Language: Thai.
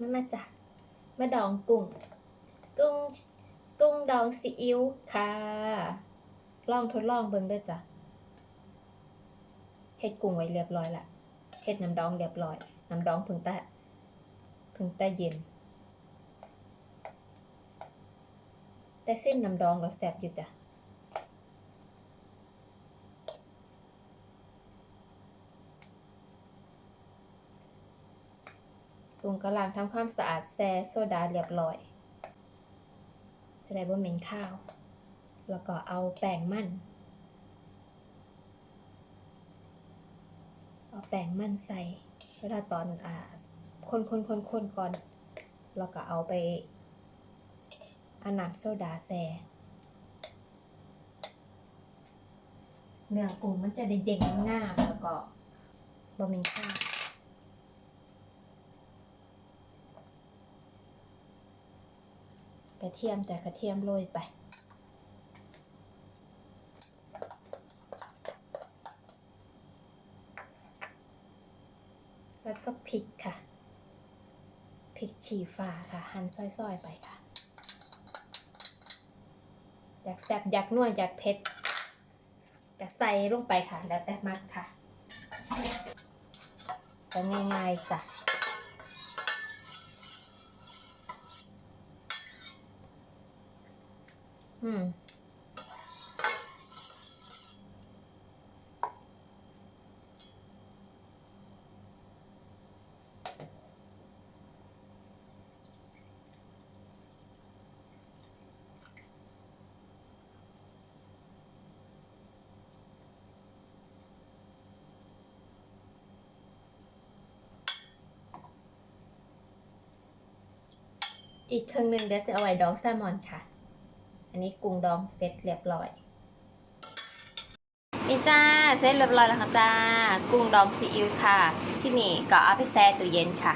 มามาจ้ะมาดองกุ้ง กุ้ง กุ้งดองซีอิ๊วค่ะ ลองทดลองเบิ่งด้อจ้ะเฮ็ดกุ้งไว้เรียบร้อยละเฮ็ดน้ำดองเรียบร้อย น้ำดองพิ่งแต่พิ่งแต่เย็น แต่ซิมน้ำดองก็แซ่บอยู่จ้ะ กุ้งก็ล้างทำความสะอาดแซ่โซดาเรียบร้อย จะได้บ่เหม็นข้าว แล้วก็เอาแป้งมันเอาแป้งมันใส่เวลาตอนอ่าคนคนคนคนก่อน แล้วก็เอาไปอาน้ำโซดาแซ่เนื้อกุ้งมันจะเด้งๆง่ามแล้วก็บ่เหม็นข้าว ระเทียมแต่กระเทียมโรยไป แล้วก็พริกค่ะพริกฉีฟ้าค่ะ หั่นซอยๆไปค่ะ อยากแซ่บอยากนัวอยากเผ็ดก็ใส่ลงไปค่ะ แล้วแต่มักค่ะก็ง่ายๆจ้ะ อืมอีกครึ่งหนึ่งเดี๋ยวจะเอาไว้ดองแซลมอนค่ะ อันนี้กุ้งดองเสร็จเรียบร้อยนี่จ้าเสร็จเรียบร้อยแล้วค่ะจ้า กุ้งดองซีอิ๊วค่ะ ที่นี่ก็เอาไปแช่ตู้เย็นค่ะ